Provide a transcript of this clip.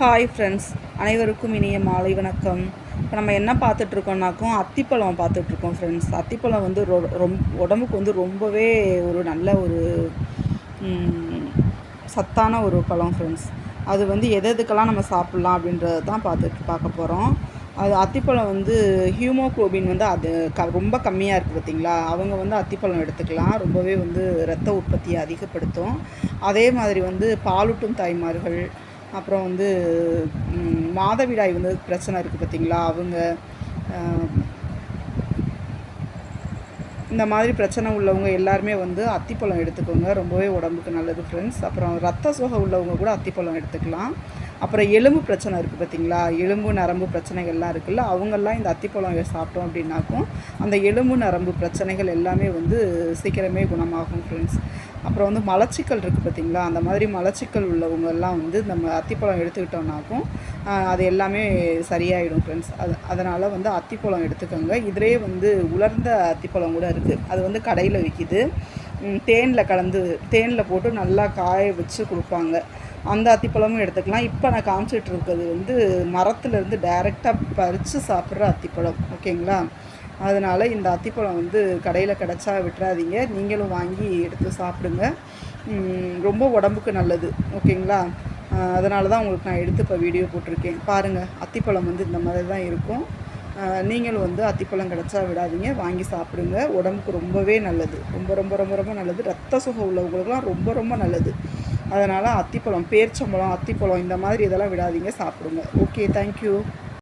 Hi friends அனைவருக்கும் இனிய மாலை வணக்கம். இப்போ நம்ம என்ன பார்த்துட்ருக்கோம்னாக்கும் அத்திப்பழம் பார்த்துட்ருக்கோம் ஃப்ரெண்ட்ஸ் அத்திப்பழம் வந்து ரொ ரொம் உடம்புக்கு வந்து ரொம்பவே ஒரு நல்ல ஒரு சத்தான ஒரு பழம் ஃப்ரெண்ட்ஸ் அது வந்து எது எதுக்கெல்லாம் நம்ம சாப்பிட்லாம் அப்படின்றது தான் பார்த்துட்டு பார்க்க போகிறோம் அது அத்திப்பழம் வந்து ஹியூமோக்ளோபின் வந்து அது க ரொம்ப கம்மியாக இருக்குது பார்த்தீங்களா அவங்க வந்து அத்திப்பழம் எடுத்துக்கலாம். ரொம்பவே வந்து இரத்த உற்பத்தியை அதிகப்படுத்தும். அதே மாதிரி வந்து பாலூட்டும் தாய்மார்கள் அப்புறம் வந்து மாதவிடாய் வந்து பிரச்சனை இருக்குது பார்த்தீங்களா அவங்க இந்த மாதிரி பிரச்சனை உள்ளவங்க எல்லாருமே வந்து அத்திப்பழம் எடுத்துக்கோங்க. ரொம்பவே உடம்புக்கு நல்லது ஃப்ரெண்ட்ஸ் அப்புறம் ரத்த சோகை உள்ளவங்க கூட அத்திப்பழம் எடுத்துக்கலாம். அப்புறம் எலும்பு பிரச்சனை இருக்குது பார்த்தீங்களா? எலும்பு நரம்பு பிரச்சனைகள்லாம் இருக்குல்ல அவங்கெல்லாம் இந்த அத்திப்பழம் சாப்பிட்டோம் அப்படின்னாக்கும் அந்த எலும்பு நரம்பு பிரச்சனைகள் எல்லாமே வந்து சீக்கிரமே குணமாகும் ஃப்ரெண்ட்ஸ் அப்புறம் வந்து மலச்சிக்கல் இருக்குது பார்த்தீங்களா? அந்த மாதிரி மலச்சிக்கல் உள்ளவங்கெல்லாம் வந்து நம்ம அத்திப்பழம் எடுத்துக்கிட்டோம்னாக்கும் அது எல்லாமே சரியாயிடும் ஃப்ரெண்ட்ஸ் அது அதனால் வந்து அத்திப்பழம் எடுத்துக்கோங்க. இதிலே வந்து உலர்ந்த அத்திப்பழம் கூட இருக்குது அது வந்து கடையில் விற்கிது தேனில் கலந்து தேனில் போட்டு நல்லா காய வச்சு கொடுப்பாங்க. அந்த அத்திப்பழமும் எடுத்துக்கலாம். இப்போ நான் காமிச்சிட்டு இருக்கிறது வந்து மரத்துலேருந்து டைரெக்டாக பறித்து சாப்பிட்ற அத்திப்பழம் ஓகேங்களா? அதனால் இந்த அத்திப்பழம் வந்து கடையில் கிடச்சா விட்டுறாதீங்க. நீங்களும் வாங்கி எடுத்து சாப்பிடுங்க. ரொம்ப உடம்புக்கு நல்லது ஓகேங்களா? அதனால தான் உங்களுக்கு நான் எடுத்து இப்போ வீடியோ போட்டிருக்கேன். பாருங்கள் அத்திப்பழம் வந்து இந்த மாதிரி தான் இருக்கும். நீங்களும் வந்து அத்திப்பழம் கிடச்சா விடாதீங்க. வாங்கி சாப்பிடுங்க. உடம்புக்கு ரொம்பவே நல்லது. ரொம்ப ரொம்ப ரொம்ப ரொம்ப நல்லது. ரத்த சுகம் உள்ளவங்களுக்குலாம் ரொம்ப ரொம்ப நல்லது. அதனால் அத்திப்பழம் பேர்ச்சம்பழம் அத்திப்பழம் இந்த மாதிரி இதெல்லாம் விடாதீங்க சாப்பிடுங்க. Okay thank you